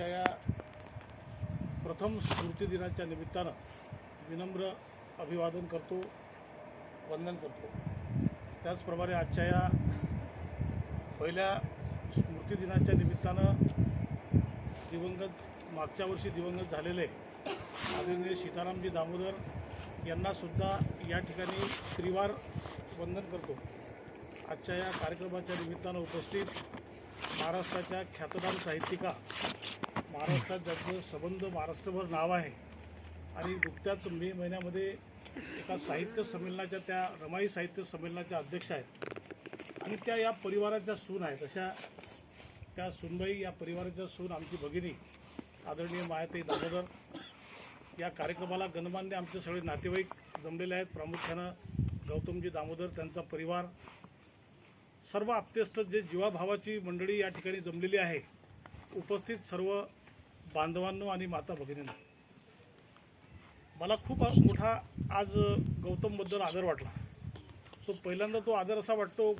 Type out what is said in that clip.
आजच्या या प्रथम स्मृती दिनाच्या निमित्तानं विनम्र अभिवादन करतो वंदन करतो. त्याचप्रमाणे आजच्या या पहिल्या स्मृतिदिनाच्या निमित्तानं दिवंगत मागच्या वर्षी दिवंगत झालेले आदरणीय सीतारामजी दामोदर यांनासुद्धा या ठिकाणी त्रिवार वंदन करतो. आजच्या या कार्यक्रमाच्या निमित्तानं उपस्थित महाराष्ट्राच्या ख्यातनाम साहित्यिका महाराष्ट्रात ज्याचं संबंध महाराष्ट्रभर नाव आहे आणि नुकत्याच मे महिन्यामध्ये एका साहित्य संमेलनाच्या त्या रमाई साहित्य संमेलनाच्या अध्यक्ष आहेत. आणि त्या या परिवाराच्या सून आहेत अशा त्या सूनबाई या परिवाराच्या सून आमची भगिनी आदरणीय मायाताई दामोदर या कार्यक्रमाला गणमान्य आमचे सगळे नातेवाईक जमलेले आहेत. प्रामुख्यानं गौतमजी दामोदर त्यांचा परिवार. सर्व आप्तेष्ट जे जीवाभावाची मंडळी या ठिकाणी जमलेली आहे उपस्थित सर्व बांधवांनो आणि माता भगिनींना मला खूप मोठा आज गौतमबद्दल आदर वाटला. तो पहिल्यांदा तो आदर असा वाटतो